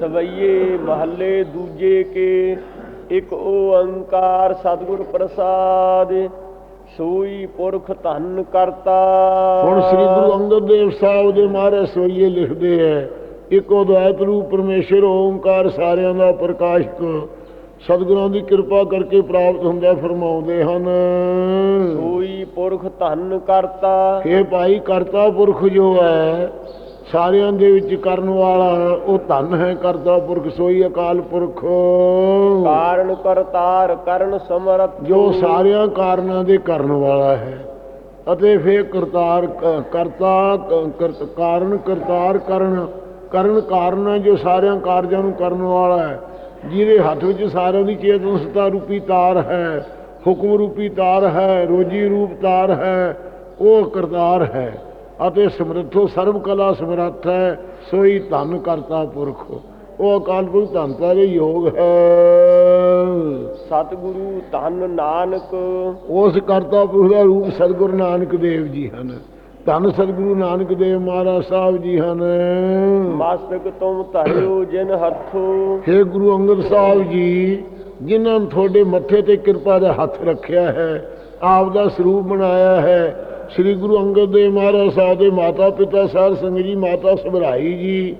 ਸਵਈਏ ਮਹੱਲੇ ਦੂਜੇ ਕੇ ਇੱਕ ਓੰਕਾਰ ਸਤਿਗੁਰ ਪ੍ਰਸਾਦ ਸੋਈ ਪੁਰਖ ਧੰਨ ਕਰਤਾ। ਹੁਣ ਸ੍ਰੀ ਗੁਰੂ ਅੰਗਦ ਦੇਵ ਸਾਹਿਬ ਦੇ ਮਹਾਰਾਜ ਸੋਈਏ ਲਿਖਦੇ ਐ ਇੱਕ ਉਦੈਤ ਰੂਪ ਪਰਮੇਸ਼ਰ ਓੰਕਾਰ ਸਾਰਿਆਂ ਦਾ ਪ੍ਰਕਾਸ਼ਕ ਸਤਿਗੁਰਾਂ ਦੀ ਕਿਰਪਾ ਕਰਕੇ ਪ੍ਰਾਪਤ ਹੁੰਦਾ ਫਰਮਾਉਂਦੇ ਹਨ। ਸੋਈ ਪੁਰਖ ਧੰਨ ਕਰਤਾ। ਇਹ ਭਾਈ ਕਰਤਾ ਪੁਰਖ ਜੋ ਹੈ ਸਾਰਿਆਂ ਦੇ ਵਿੱਚ ਕਰਨ ਵਾਲਾ ਉਹ ਧੰਨ ਹੈ ਕਰਤਾ ਪੁਰਖ ਸੋਈ ਅਕਾਲ ਪੁਰਖ। ਕਾਰਨ ਕਰਤਾਰ ਕਰਨ ਸਮਰਥ। ਜੋ ਸਾਰਿਆਂ ਕਾਰਨਾਂ ਦੇ ਕਰਨ ਵਾਲਾ ਹੈ। ਅਤੇ ਫਿਰ ਕਰਤਾਰ ਕਰਤਾ ਕਾਰਨ ਕਰਤਾਰ ਕਰਨ ਕਰਨ ਕਾਰਨ ਜੋ ਸਾਰਿਆਂ ਕਾਰਜਾਂ ਨੂੰ ਕਰਨ ਵਾਲਾ ਹੈ। ਜਿਹਦੇ ਹੱਥ ਵਿੱਚ ਸਾਰਿਆਂ ਦੀ ਚੇਤਨ ਸਤਾ ਰੂਪੀ ਤਾਰ ਹੈ ਹੁਕਮ ਰੂਪੀ ਤਾਰ ਹੈ ਰੋਜੀ ਰੂਪ ਤਾਰ ਹੈ ਉਹ ਕਰਤਾਰ ਹੈ। ਅਤੇ ਸਮਰੱਥੋ ਸਰਬ ਕਲਾ ਸਮਰੱਥ ਹੈ ਸੋਈ ਧੰਨ ਕਰਤਾ ਪੁਰਖ। ਉਹ ਅਕਾਲ ਪੁਰਖ ਧੰਨਤਾ ਦੇ ਯੋਗ ਹੈ। ਸਤਿਗੁਰੂ ਧੰਨ ਨਾਨਕ। ਉਸ ਕਰਤਾ ਪੁਰਖ ਦਾ ਰੂਪ ਸਤਿਗੁਰੂ ਨਾਨਕ ਦੇਵ ਜੀ ਹਨ। ਧੰਨ ਸਤਿਗੁਰੂ ਨਾਨਕ ਦੇਵ ਮਹਾਰਾਜ ਸਾਹਿਬ ਜੀ ਹਨ। ਮਸਤਕ ਤੁਮ ਧਰਿਓ ਜਿਨ ਹੱਥੋ। ਹੇ ਗੁਰੂ ਅੰਗਦ ਸਾਹਿਬ ਜੀ ਜਿਨ੍ਹਾਂ ਨੇ ਤੁਹਾਡੇ ਮੱਥੇ ਤੇ ਕਿਰਪਾ ਦਾ ਹੱਥ ਰੱਖਿਆ ਹੈ ਆਪ ਦਾ ਸਰੂਪ ਬਣਾਇਆ ਹੈ ਸ੍ਰੀ ਗੁਰੂ ਅੰਗਦ ਦੇਵ ਮਹਾਰਾਜ ਸਾਹਿਬ ਦੇ ਮਾਤਾ ਪਿਤਾ ਸਾਧ ਸਿੰਘ ਜੀ, ਮਾਤਾ ਸਭਰਾਈ ਜੀ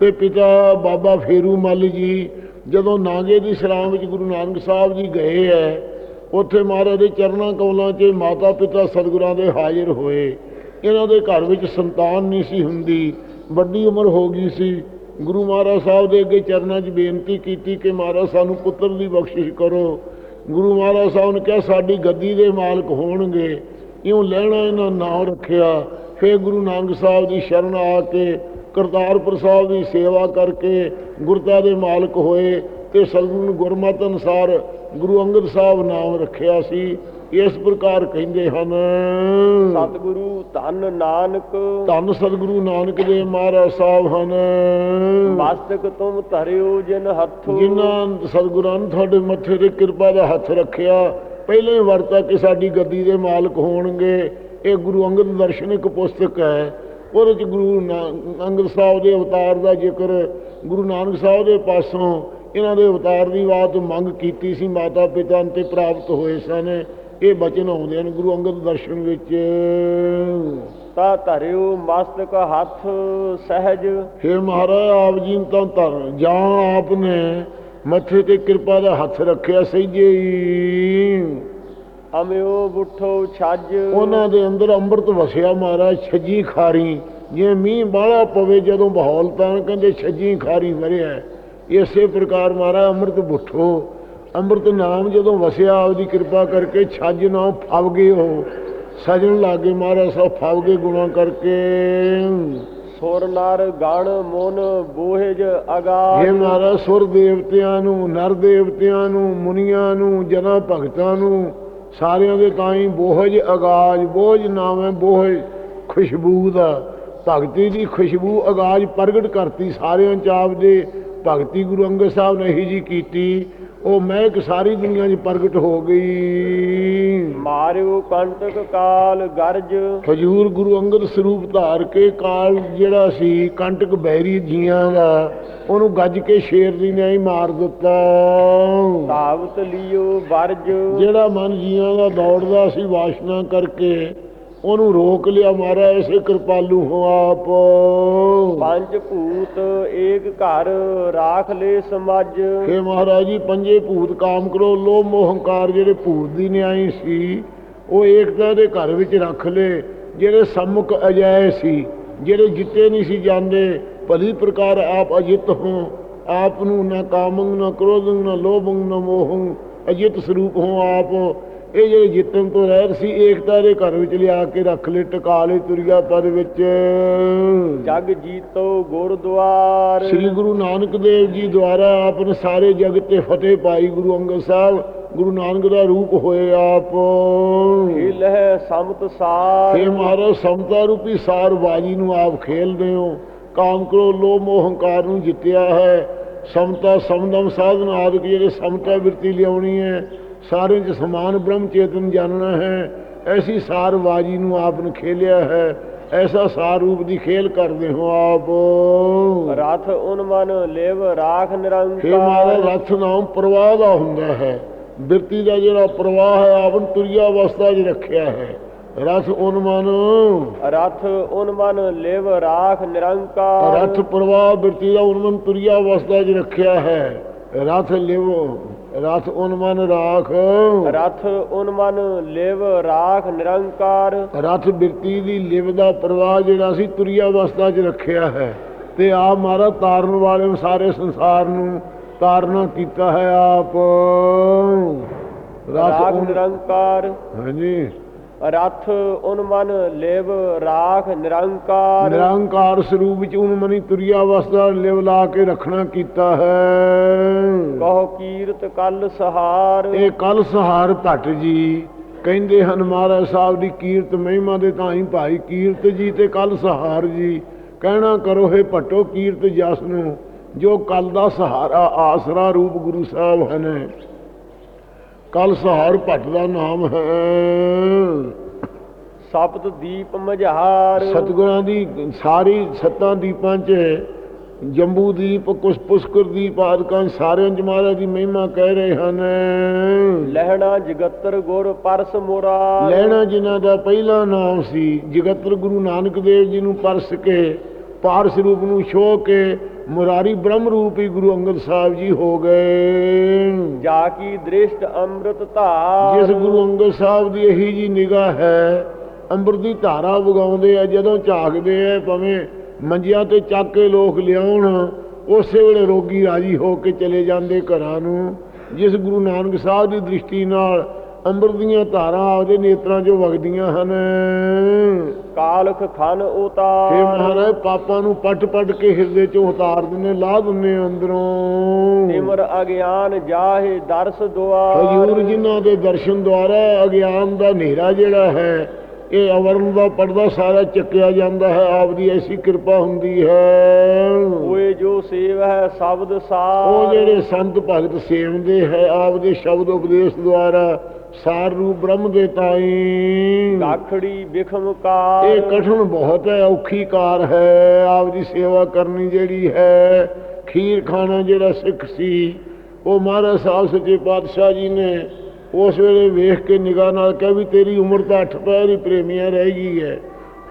ਤੇ ਪਿਤਾ ਬਾਬਾ ਫੇਰੂ ਮੱਲ ਜੀ, ਜਦੋਂ ਨਾਗੇ ਦੀ ਸਲਾਮ ਵਿੱਚ ਗੁਰੂ ਨਾਨਕ ਸਾਹਿਬ ਜੀ ਗਏ ਹੈ ਉੱਥੇ ਮਹਾਰਾਜ ਦੇ ਚਰਨਾਂ ਕੌਲਾਂ 'ਚ ਮਾਤਾ ਪਿਤਾ ਸਤਿਗੁਰਾਂ ਦੇ ਹਾਜ਼ਰ ਹੋਏ। ਇਹਨਾਂ ਦੇ ਘਰ ਵਿੱਚ ਸੰਤਾਨ ਨਹੀਂ ਸੀ ਹੁੰਦੀ, ਵੱਡੀ ਉਮਰ ਹੋ ਗਈ ਸੀ। ਗੁਰੂ ਮਹਾਰਾਜ ਸਾਹਿਬ ਦੇ ਅੱਗੇ ਚਰਨਾਂ 'ਚ ਬੇਨਤੀ ਕੀਤੀ ਕਿ ਮਹਾਰਾਜ ਸਾਨੂੰ ਪੁੱਤਰ ਦੀ ਬਖਸ਼ਿਸ਼ ਕਰੋ। ਗੁਰੂ ਮਹਾਰਾਜ ਸਾਹਿਬ ਨੇ ਕਿਹਾ, ਸਾਡੀ ਗੱਦੀ ਦੇ ਮਾਲਕ ਹੋਣਗੇ। ਇਉਂ ਲੈਣਾ ਇਹਨਾਂ ਨਾਮ ਰੱਖਿਆ। ਫਿਰ ਗੁਰੂ ਨਾਨਕ ਸਾਹਿਬ ਦੀ ਸ਼ਰਨ ਆ ਕੇ ਕਰਤਾਰਪੁਰ ਸਾਹਿਬ ਦੀ ਸੇਵਾ ਕਰਕੇ ਗੁਰਤਾ ਦੇ ਮਾਲਕ ਹੋਏ ਤੇ ਸਤਿਗੁਰੂ ਨੂੰ ਗੁਰਮਤਿ ਅਨੁਸਾਰ ਗੁਰੂ ਅੰਗਦ ਸਾਹਿਬ ਨਾਮ ਰੱਖਿਆ ਸੀ। ਇਸ ਪ੍ਰਕਾਰ ਕਹਿੰਦੇ ਹਨ ਸਤਿਗੁਰੂ ਧੰਨ ਨਾਨਕ ਧੰਨ ਸਤਿਗੁਰੂ ਨਾਨਕ ਦੇਵ ਮਹਾਰਾਜ ਸਾਹਿਬ ਹਨ। ਮਸਤਕ ਤੁਮ ਧਰਿਓ ਜਿਨ ਹੱਥੋ। ਜਿਨ੍ਹਾਂ ਸਤਿਗੁਰਾਂ ਨੇ ਤੁਹਾਡੇ ਮੱਥੇ ਤੇ ਕਿਰਪਾ ਦਾ ਹੱਥ ਰੱਖਿਆ ਪਹਿਲੇ ਹੀ ਵਰਤਾ ਕਿ ਸਾਡੀ ਗੱਦੀ ਦੇ ਮਾਲਕ ਹੋਣਗੇ। ਇਹ ਗੁਰੂ ਅੰਗਦ ਦਰਸ਼ਨ ਇੱਕ ਪੁਸਤਕ ਹੈ। ਉਹਦੇ ਚ ਗੁਰੂ ਅੰਗਦ ਸਾਹਿਬ ਦੇ ਅਵਤਾਰ ਦਾ ਜ਼ਿਕਰ ਗੁਰੂ ਨਾਨਕ ਸਾਹਿਬ ਦੇ ਪਾਸੋਂ ਇਹਨਾਂ ਦੇ ਅਵਤਾਰ ਦੀ ਬਾਤ ਮੰਗ ਕੀਤੀ ਸੀ। ਮਾਤਾ ਪਿਤਾ ਤੇ ਪ੍ਰਾਪਤ ਹੋਏ ਸਨ। ਇਹ ਬਚਨ ਆਉਂਦੇ ਹਨ ਗੁਰੂ ਅੰਗਦ ਦਰਸ਼ਨ ਵਿੱਚ। ਤਾ ਧਰਿਓ ਮਸਤਕ ਹੱਥ ਸਹਿਜ। ਹੇ ਮਹਾਰਾਜ ਆਪ ਜੀ ਨੂੰ ਤਾਂ ਧਰ ਜਾਂ ਆਪ ਨੇ ਮੱਥੇ ਤੇ ਕਿਰਪਾ ਦਾ ਹੱਥ ਰੱਖਿਆ ਸਹੀਜੇ ਹੀ ਅਮਿਓ ਬੁੱਠੋ ਛੱਜ। ਉਹਨਾਂ ਦੇ ਅੰਦਰ ਅੰਮ੍ਰਿਤ ਵਸਿਆ ਮਹਾਰਾਜ ਛੱਜੀ ਖਾਰੀ। ਜੇ ਮੀਂਹ ਬਾਹਲਾ ਪਵੇ ਜਦੋਂ ਬਹਾਲ ਤਾਂ ਕਹਿੰਦੇ ਛੱਜੀ ਖਾਰੀ ਵਰਿਆ ਇਸੇ ਪ੍ਰਕਾਰ ਮਹਾਰਾਜ ਅੰਮ੍ਰਿਤ ਬੁੱਠੋ। ਅੰਮ੍ਰਿਤ ਨਾਮ ਜਦੋਂ ਵਸਿਆ ਆਪਦੀ ਕਿਰਪਾ ਕਰਕੇ ਛੱਜ ਨਾ ਫਵ ਗਏ ਹੋ ਸਜਣ ਲਾਗੇ ਮਹਾਰਾਜ ਸਾਹਿਬ ਫਵ ਗਏ ਗੁਣਾ ਕਰਕੇ। ਸੁਰ ਨਰ ਗਣ ਮਨ ਬੋਹਿਜ ਹੇ ਅਗਾਧ ਮਹਾਰਾਜ ਸੁਰ ਦੇਵਤਿਆਂ ਨੂੰ, ਨਰ ਦੇਵਤਿਆਂ ਨੂੰ, ਮੁਨੀਆਂ ਨੂੰ, ਜਨਾਂ ਭਗਤਾਂ ਨੂੰ, ਸਾਰਿਆਂ ਦੇ ਤਾਈਂ ਬੋਝ ਅਗਾਜ ਬੋਝ ਨਾਮ ਹੈ ਬੋਝ ਖੁਸ਼ਬੂ ਦਾ। ਭਗਤੀ ਦੀ ਖੁਸ਼ਬੂ ਅਗਾਜ ਪ੍ਰਗਟ ਕਰਤੀ ਸਾਰਿਆਂ ਚ ਆਪ ਦੇ। ਭਗਤੀ ਗੁਰੂ ਅੰਗਦ ਸਾਹਿਬ ਨੇ ਇਹੀ ਜੀ ਕੀਤੀ। ਉਹ ਮਹਿਕ ਸਾਰੀ ਦੁਨੀਆ 'ਚ ਪ੍ਰਗਟ ਹੋ ਗਈ। ਮਾਰਿਓ ਕੰਟਕ ਕਾਲ ਗਰਜ। ਹਜੂਰ ਗੁਰੂ ਅੰਗਦ ਸਰੂਪ ਧਾਰ ਕੇ ਕਾਲ ਜਿਹੜਾ ਸੀ ਕੰਟਕ ਬੈਰੀ ਜੀਆਂ ਦਾ ਉਹਨੂੰ ਗੱਜ ਕੇ ਸ਼ੇਰ ਦੀ ਨੇ ਹੀ ਮਾਰ ਦਿੱਤਾ। ਧਾਵਤ ਲਿਓ ਵਰਜ। ਜਿਹੜਾ ਮਨ ਜੀਆਂ ਦਾ ਦੌੜਦਾ ਸੀ ਵਾਸ਼ਨਾ ਕਰਕੇ ਉਹਨੂੰ ਰੋਕ ਲਿਆ ਮਾਰਾ ਐਸੇ ਕਿਰਪਾਲੂ ਹੋ ਆਪ। ਪੰਜ ਭੂਤ ਏਕ ਘਰ ਰਾਖ ਲੈ ਸਮਾਜ। ਹੇ ਮਹਾਰਾਜ ਜੀ ਪੰਜੇ ਭੂਤ ਕਾਮ ਕਰੋ। ਲੋਭ ਮੋਹ ਹੰਕਾਰ ਜਿਹੜੇ ਭੂਤ ਦੀ ਨਿਆਈ ਸੀ ਉਹ ਏਕਤਾ ਦੇ ਘਰ ਵਿੱਚ ਰੱਖ ਲਏ ਜਿਹੜੇ ਸੰਮੁਖ ਅਜੈ ਸੀ ਜਿਹੜੇ ਜਿੱਤੇ ਨਹੀਂ ਸੀ ਜਾਂਦੇ ਭਲੀ ਪ੍ਰਕਾਰ ਆਪ ਅਜਿਤ ਹੋ। ਆਪ ਨੂੰ ਨਾ ਕਾਮੰ ਨਾ ਕ੍ਰੋਧੰ ਨਾ ਲੋਭੰ ਨਾ ਮੋਹੰ ਅਜਿਤ ਸਰੂਪ ਹੋ ਆਪ। ਇਹ ਜਿਹੜੇ ਜਿੱਤਣ ਤੋਂ ਰਹਿਤ ਸੀ ਏਕਤਾ ਦੇ ਘਰ ਵਿੱਚ ਲਿਆ ਕੇ ਰੱਖ ਲਏ ਟਿਕਾ ਲਏ ਤੁਰਿਆ ਪਦ ਵਿੱਚ। ਜਗ ਜੀਤੋ ਗੁਰਦੁਆਰ ਸ੍ਰੀ ਗੁਰੂ ਨਾਨਕ ਦੇਵ ਜੀ ਦੁਆਰਾ ਆਪ ਨੇ ਸਾਰੇ ਜਗਤ ਤੇ ਫਤਿਹ ਪਾਈ ਗੁਰੂ ਅੰਗਦ ਸਾਹਿਬ ਗੁਰੂ ਨਾਨਕ ਦਾ ਰੂਪ ਹੋਏ ਆਪ। ਹਿਲ ਹੈ ਸਮਤ ਸਾਰ। ਇਹ ਮਹਾਰਾਜ ਸਮਤਾ ਰੂਪੀ ਸਾਰ ਬਾਜੀ ਨੂੰ ਆਪ ਖੇਲਦੇ ਹੋ। ਕਾਮ ਕਰੋ ਲੋਭ ਮੋਹ ਹੰਕਾਰ ਨੂੰ ਜਿੱਤਿਆ ਹੈ। ਸਮਤਾ ਸਮਦਮ ਸਾਧਨ ਆਦਿਕ ਜਿਹੜੇ ਸਮਤਾ ਬਿਰਤੀ ਲਿਆਉਣੀ ਹੈ। ਸਾਰਿਆਂ 'ਚ ਸਮਾਨ ਬ੍ਰਹਮ ਚੇਤਨ ਜਾਣਨਾ ਹੈ। ਐਸੀ ਸਾਰ ਬਾਜੀ ਨੂੰ ਆਪ ਨੇ ਖੇਲਿਆ ਹੈ। ਐਸਾ ਸਾਰ ਰੂਪ ਦੀ ਖੇਲ ਕਰਦੇ ਹੋ ਆਪ। ਰਥ ਉਨ ਮਨ ਲੇਵ ਰਾਖ ਹੇ ਮਹਾਰਾਜ ਨਿਰੰਕਾਰ ਰਥ ਨਾਮ ਪ੍ਰਵਾਹ ਦਾ ਹੁੰਦਾ ਹੈ। ਬਿਰਤੀ ਦਾ ਜਿਹੜਾ ਪ੍ਰਵਾਹ ਹੈ ਆਪਨ ਤੁਰਿਆ ਅਵਸਥਾ 'ਚ ਰੱਖਿਆ ਹੈ। ਰਥ ਉਨਮਨ ਰਥ ਉਨ ਮਨ ਲੇਵ ਰਾਖ ਨਿਰੰਕਾਰ। ਰਥ ਪ੍ਰਵਾਹ ਬਿਰਤੀ ਦਾ ਉਨਮਨ ਤੁਰਿਆ ਅਵਸਥਾ 'ਚ ਰੱਖਿਆ ਹੈ। ਰਥ ਲਿਵ। ਰਥ ਉਨਮਨ ਰਾਖ। ਰਥ ਉਨ ਮਨ ਲੇਵ ਰਾਖ ਨਿਰੰਕਾਰ। ਰਥ ਬਿਰਤੀ ਦੀ ਲਿਵ ਦਾ ਪ੍ਰਵਾਹ ਜਿਹੜਾ ਸੀ ਤੁਰਿਆ ਅਵਸਥਾ 'ਚ ਰੱਖਿਆ ਹੈ। ਤੇ ਆਪ ਮਾਰਾ ਤਾਰਨ ਵਾਲੇ ਸਾਰੇ ਸੰਸਾਰ ਨੂੰ ਤਾਰਨਾ ਕੀਤਾ ਹੈ ਆਪ। ਰਾਖ ਨਿਰੰਕਾਰ। ਹਾਂਜੀ। ਰਥ ਉਨ ਮਨ ਲੇਵ ਰਾਖ ਨਿਰੰਕਾਰ। ਨਿਰੰਕਾਰ ਸਰੂਪ ਵਿੱਚ ਉਹਨੂੰ ਮਨੀ ਤੁਰਿਆ ਅਵਸਥਾ ਲਿਵ ਲਾ ਕੇ ਰੱਖਣਾ ਕੀਤਾ ਹੈ। ਕਹੋ ਕੀਰਤ ਕਲ ਸਹਾਰ। ਇਹ ਕਲ ਸਹਾਰ ਭੱਟ ਜੀ। ਕਹਿੰਦੇ ਹਨ ਮਹਾਰਾਜ ਸਾਹਿਬ ਦੀ ਕੀਰਤ ਮਹਿਮਾ ਦੇ ਤਾਈ ਭਾਈ ਕੀਰਤ ਜੀ ਤੇ ਕਲ ਸਹਾਰ ਜੀ। ਕਹਿਣਾ ਕਰੋ ਹੈ ਭੱਟੋ ਕੀਰਤ ਜਸ ਨੂੰ ਜੋ ਕਲ ਦਾ ਸਹਾਰਾ ਆਸਰਾ ਰੂਪ ਗੁਰੂ ਸਾਹਿਬ ਹਨ। ਕਲ ਸਹਾਰ ਭੱਟ ਦਾ ਨਾਮ ਹੈ। ਸਪਤ ਦੀਪ ਮਝਾਰ। ਸਤਗੁਰਾਂ ਦੀ ਸਾਰੀ ਸੱਤਾਂ ਦੀਪਾਂ 'ਚ ਜੰਬੂ ਦੀਪ ਕੁਸ ਪੁਸ਼ਕਰ ਦੀਪ ਆਦਿਕਾਂ ਸਾਰਿਆਂ 'ਚ ਮਹਾਰਾਜ ਦੀ ਮਹਿਮਾ ਕਹਿ ਰਹੇ ਹਨ। ਲਹਿਣਾ ਜਗਤਰ ਗੁਰ ਪਰਸ ਮੋਰਾ। ਲੈਣਾ ਜਿਨ੍ਹਾਂ ਦਾ ਪਹਿਲਾ ਨਾਮ ਸੀ ਜਗਤਰ ਗੁਰੂ ਨਾਨਕ ਦੇਵ ਜੀ ਨੂੰ ਪਰਸ ਕੇ ਪਾਰਸ ਰੂਪ ਨੂੰ ਛੋਹ ਕੇ ਮੁਰਾਰੀ ਬ੍ਰਹਮ ਰੂਪੀ ਗੁਰੂ ਅੰਗਦ ਸਾਹਿਬ ਜੀ ਹੋ ਗਏ। ਜਾ ਕੀ ਦ੍ਰਿਸ਼ਟ ਅੰਮ੍ਰਿਤ ਧਾਰ। ਜਿਸ ਗੁਰੂ ਅੰਗਦ ਸਾਹਿਬ ਦੀ ਇਹੀ ਜੀ ਨਿਗਾਹ ਹੈ ਅੰਮ੍ਰਿਤ ਦੀ ਧਾਰਾ ਵਗਾਉਂਦੇ ਆ ਜਦੋਂ ਝਾਕਦੇ ਆ ਭਾਵੇਂ ਮੰਜਿਆਂ ਤੇ ਚੱਕ ਕੇ ਲੋਕ ਲਿਆਉਣ ਉਸੇ ਵੇਲੇ ਰੋਗੀ ਰਾਜੀ ਹੋ ਕੇ ਚਲੇ ਜਾਂਦੇ ਘਰਾਂ ਨੂੰ। ਜਿਸ ਗੁਰੂ ਨਾਨਕ ਸਾਹਿਬ ਦੀ ਦ੍ਰਿਸ਼ਟੀ ਨਾਲ ਅੰਮ੍ਰਿਤ ਦੀਆਂ ਧਾਰਾਂ ਆਪਦੇ ਨੇਤਰਾਂ 'ਚੋਂ ਵਗਦੀਆਂ ਹਨ। ਕਾਲਖ ਖਨ ਉਤਾਰ। ਮਹਾਰਾਜ ਪਾਪਾਂ ਨੂੰ ਪੱਟ ਪੱਟ ਕੇ ਹਿਰਦੇ 'ਚੋਂ ਉਤਾਰ ਦਿੰਦੇ ਲਾ ਦਿੰਦੇ ਅੰਦਰੋਂ। ਸਿਮਰ ਅਗਿਆਨ ਜਾਹੇ ਦਰਸ ਦੁਆਰ। ਹਜੂਰ ਜਿਨ੍ਹਾਂ ਦੇ ਦਰਸ਼ਨ ਦੁਆਰਾ ਅਗਿਆਨ ਦਾ ਹਨੇਰਾ ਜਿਹੜਾ ਹੈ ਇਹ ਅਵਰਨ ਦਾ ਪਰਦਾ ਸਾਰਾ ਚੱਕਿਆ ਜਾਂਦਾ ਹੈ ਆਪ ਦੀ ਐਸੀ ਕਿਰਪਾ ਹੁੰਦੀ ਹੈ। ਹੋਏ ਜੋ ਸੇਵ ਹੈ ਸ਼ਬਦ ਸਾਰ। ਉਹ ਜਿਹੜੇ ਸੰਤ ਭਗਤ ਸੇਵਦੇ ਹੈ ਆਪ ਦੇ ਸ਼ਬਦ ਉਪਦੇਸ਼ ਦੁਆਰਾ ਸਾਰ ਰੂਪ ਬ੍ਰਹਮ ਦੇ ਤਾਈ। ਗਾਖੜੀ ਬਿਖਮ ਕਾਰ। ਇਹ ਕਠਿਨ ਬਹੁਤ ਹੈ ਔਖੀ ਕਾਰ ਹੈ। ਆਪ ਦੀ ਸੇਵਾ ਕਰਨੀ ਜਿਹੜੀ ਹੈ ਖੀਰ ਖਾਣਾ ਜਿਹੜਾ ਸਿੱਖ ਸੀ ਉਹ ਮਹਾਰਾਜ ਸਾਹਿਬ ਸੱਚੇ ਪਾਤਸ਼ਾਹ ਜੀ ਨੇ ਉਸ ਵੇਲੇ ਵੇਖ ਕੇ ਨਿਗਾਹ ਨਾਲ ਕਿਹਾ ਵੀ ਤੇਰੀ ਉਮਰ ਤਾਂ ਅੱਠ ਪੈਰ ਹੀ ਪ੍ਰੇਮੀਆਂ ਰਹਿ ਗਈ ਹੈ।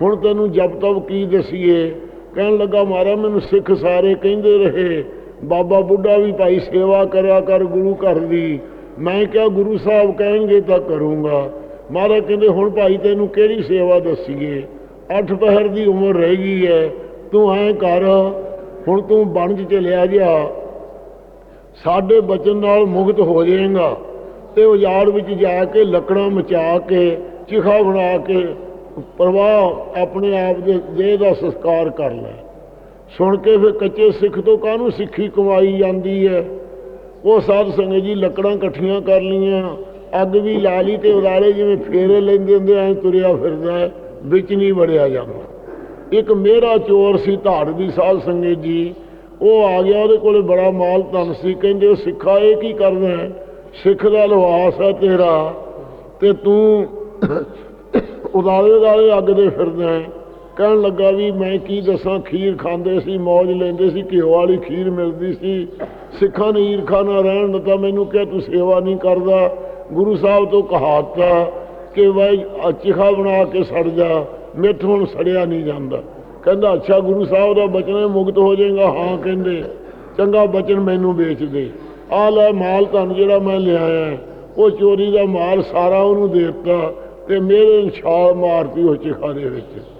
ਹੁਣ ਤੈਨੂੰ ਜਬ ਤਬ ਕੀ ਦਸੀਏ? ਕਹਿਣ ਲੱਗਾ ਮਹਾਰਾਜ ਮੈਨੂੰ ਸਿੱਖ ਸਾਰੇ ਕਹਿੰਦੇ ਰਹੇ। ਬਾਬਾ ਬੁੱਢਾ ਵੀ ਭਾਈ ਸੇਵਾ ਕਰਿਆ ਕਰ ਗੁਰੂ ਘਰ ਦੀ। ਮੈਂ ਕਿਹਾ ਗੁਰੂ ਸਾਹਿਬ ਕਹਿਣਗੇ ਤਾਂ ਕਰੂੰਗਾ। ਮਹਾਰਾਜ ਕਹਿੰਦੇ, ਹੁਣ ਭਾਈ ਤੈਨੂੰ ਕਿਹੜੀ ਸੇਵਾ ਦੱਸੀਏ? ਅੱਠ ਪਹਿਰ ਦੀ ਉਮਰ ਰਹਿ ਗਈ ਹੈ ਤੂੰ ਐਂ ਕਰ, ਹੁਣ ਤੂੰ ਬਣ 'ਚ ਚਲਿਆ ਜਾ। ਸਾਡੇ ਬਚਨ ਨਾਲ ਮੁਕਤ ਹੋ ਜਾਏਗਾ। ਤੇ ਉਜਾੜ ਵਿੱਚ ਜਾ ਕੇ, ਲੱਕੜਾਂ ਮਚਾ ਕੇ, ਚਿਖਾ ਬਣਾ ਕੇ, ਪ੍ਰਵਾਹ ਆਪਣੇ ਆਪ ਦੇ ਦੇਹ ਦਾ ਸੰਸਕਾਰ ਕਰ ਲੈ। ਸੁਣ ਕੇ ਫਿਰ ਕੱਚੇ ਸਿੱਖ ਤੋਂ ਕਾਹਨੂੰ ਸਿੱਖੀ ਕਮਾਈ ਜਾਂਦੀ ਹੈ ਉਹ ਸਾਧ ਸੰਗਤ ਜੀ ਲੱਕੜਾਂ ਇਕੱਠੀਆਂ ਕਰ ਲੀਆਂ ਅੱਗ ਵੀ ਲਾ ਲਈ ਤੇ ਉਦਾਰੇ ਜਿਵੇਂ ਫੇਰੇ ਲੈਂਦੇ ਹੁੰਦੇ ਐ ਤੁਰਿਆ ਫਿਰਦਾ ਵਿੱਚ ਨਹੀਂ ਵੜਿਆ ਜਾਂਦਾ। ਇੱਕ ਮੇਰਾ ਚੋਰ ਸੀ ਧਾੜ ਦੀ ਸਾਧ ਸੰਗਤ ਜੀ। ਉਹ ਆ ਗਿਆ, ਉਹਦੇ ਕੋਲੇ ਬੜਾ ਮਾਲ ਧਨ ਸੀ। ਕਹਿੰਦੇ, ਉਹ ਸਿੱਖਾ, ਇਹ ਕੀ ਕਰਦਾ ਸਿੱਖ ਦਾ ਲਵਾਸ ਹੈ ਤੇਰਾ ਤੇ ਤੂੰ ਉਦਾਰੇ ਉਦਾਰੇ ਅੱਗ ਦੇ ਫਿਰਦਾ ਹੈ। ਕਹਿਣ ਲੱਗਾ ਵੀ ਮੈਂ ਕੀ ਦੱਸਾਂ, ਖੀਰ ਖਾਂਦੇ ਸੀ ਮौज ਲੈਂਦੇ ਸੀ, ਘਿਓ ਵਾਲੀ ਖੀਰ ਮਿਲਦੀ ਸੀ। ਸਿੱਖਾਂ ਨੇ ਈਰਖਾ ਨਾ ਰਹਿਣ ਦਿੱਤਾ, ਮੈਨੂੰ ਕਿਹਾ, ਤੂੰ ਸੇਵਾ ਨਹੀਂ ਕਰਦਾ, ਗੁਰੂ ਸਾਹਿਬ ਤੋਂ ਕਹਾਤਾ ਕਿ ਵਾਈ ਚਿਖਾ ਬਣਾ ਕੇ ਸੜ ਜਾ ਮੈਥੋਂ ਹੁਣ ਸੜਿਆ ਨਹੀਂ ਜਾਂਦਾ। ਕਹਿੰਦਾ, ਅੱਛਾ, ਗੁਰੂ ਸਾਹਿਬ ਦਾ ਬਚਨ ਮੁਕਤ ਹੋ ਜਾਏਗਾ। ਹਾਂ, ਕਹਿੰਦੇ, ਚੰਗਾ ਬਚਨ ਮੈਨੂੰ ਵੇਚ ਦੇ। ਆ ਲੈ ਮਾਲ ਤੁਹਾਨੂੰ ਜਿਹੜਾ ਮੈਂ ਲਿਆਇਆ ਉਹ ਚੋਰੀ ਦਾ ਮਾਲ ਸਾਰਾ ਉਹਨੂੰ ਦੇ ਦਿੱਤਾ ਤੇ ਮੇਰੇ ਛਾਲ ਮਾਰਤੀ ਉਹ ਚਿਖਾ ਦੇ ਵਿੱਚ।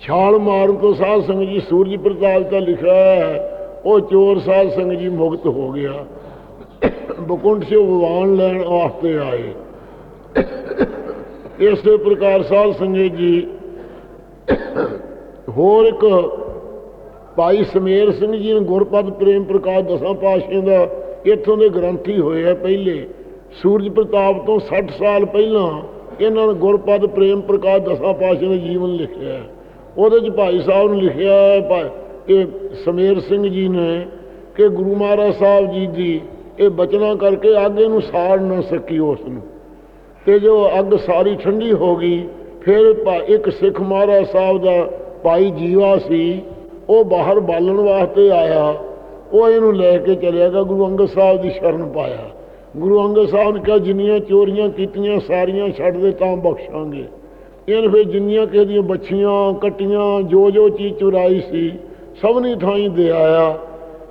ਛਾਲ ਮਾਰਨ ਤੋਂ ਸਾਧ ਸੰਗਤ ਜੀ ਸੂਰਜ ਪ੍ਰਤਾਪ ਦਾ ਲਿਖਿਆ ਹੈ, ਉਹ ਚੋਰ ਸਾਧ ਸੰਗਤ ਜੀ ਮੁਕਤ ਹੋ ਗਿਆ। ਬਕੁੰਠ ਸੇ ਭਗਵਾਨ ਲੈਣ ਵਾਸਤੇ ਆਏ। ਇਸੇ ਪ੍ਰਕਾਰ ਸਾਧ ਸੰਗਤ ਜੀ ਹੋਰ ਇੱਕ ਭਾਈ ਸਮੇਰ ਸਿੰਘ ਜੀ ਨੇ ਗੁਰਪਦ ਪ੍ਰੇਮ ਪ੍ਰਕਾਸ਼ ਦਸਾਂ ਪਾਤਸ਼ਾਹਾਂ ਦਾ ਇੱਥੋਂ ਦੇ ਗ੍ਰੰਥੀ ਹੋਏ ਆ ਪਹਿਲੇ। ਸੂਰਜ ਪ੍ਰਤਾਪ ਤੋਂ 60 ਸਾਲ ਪਹਿਲਾਂ ਇਹਨਾਂ ਨੇ ਗੁਰਪਦ ਪ੍ਰੇਮ ਪ੍ਰਕਾਸ਼ ਦਸਾਂ ਪਾਤਸ਼ਾਹਾਂ ਦਾ ਜੀਵਨ ਲਿਖਿਆ ਹੈ। ਉਹਦੇ ਚ ਭਾਈ ਸਾਹਿਬ ਨੇ ਲਿਖਿਆ ਹੈ ਭਾ- ਇਹ ਸਮੇਰ ਸਿੰਘ ਜੀ ਨੇ ਕਿ ਗੁਰੂ ਮਹਾਰਾਜ ਸਾਹਿਬ ਜੀ ਦੀ ਇਹ ਬਚਨਾ ਕਰਕੇ ਅੱਗ ਨੂੰ ਸਾੜ ਨਾ ਸਕੀ ਉਸ ਨੂੰ। ਤੇ ਜੋ ਅੱਗ ਸਾਰੀ ਠੰਡੀ ਹੋ ਗਈ, ਫਿਰ ਭਾ- ਇੱਕ ਸਿੱਖ ਮਹਾਰਾਜ ਸਾਹਿਬ ਦਾ ਭਾਈ ਜੀਵਾ ਸੀ, ਉਹ ਬਾਹਰ ਬਾਲਣ ਵਾਸਤੇ ਆਇਆ। ਉਹ ਇਹਨੂੰ ਲੈ ਕੇ ਚਲਿਆ ਗਿਆ, ਗੁਰੂ ਅੰਗਦ ਸਾਹਿਬ ਦੀ ਸ਼ਰਨ ਪਾਇਆ। ਗੁਰੂ ਅੰਗਦ ਸਾਹਿਬ ਨੇ ਕਿਹਾ, ਜਿੰਨੀਆਂ ਚੋਰੀਆਂ ਕੀਤੀਆਂ, ਸਾਰੀਆਂ ਛੱਡ ਦੇ, ਤਾਂ ਬਖਸ਼ਾਂਗੇ। ਇਹਨ ਫਿਰ ਜਿੰਨੀਆਂ ਕਿਸੇ ਦੀਆਂ ਬੱਛੀਆਂ, ਕੱਟੀਆਂ, ਜੋ ਜੋ ਚੀਜ਼ ਚੁਰਾਈ ਸੀ ਸਭਨੀ ਥਾਈਂ ਦੇ ਆਇਆ।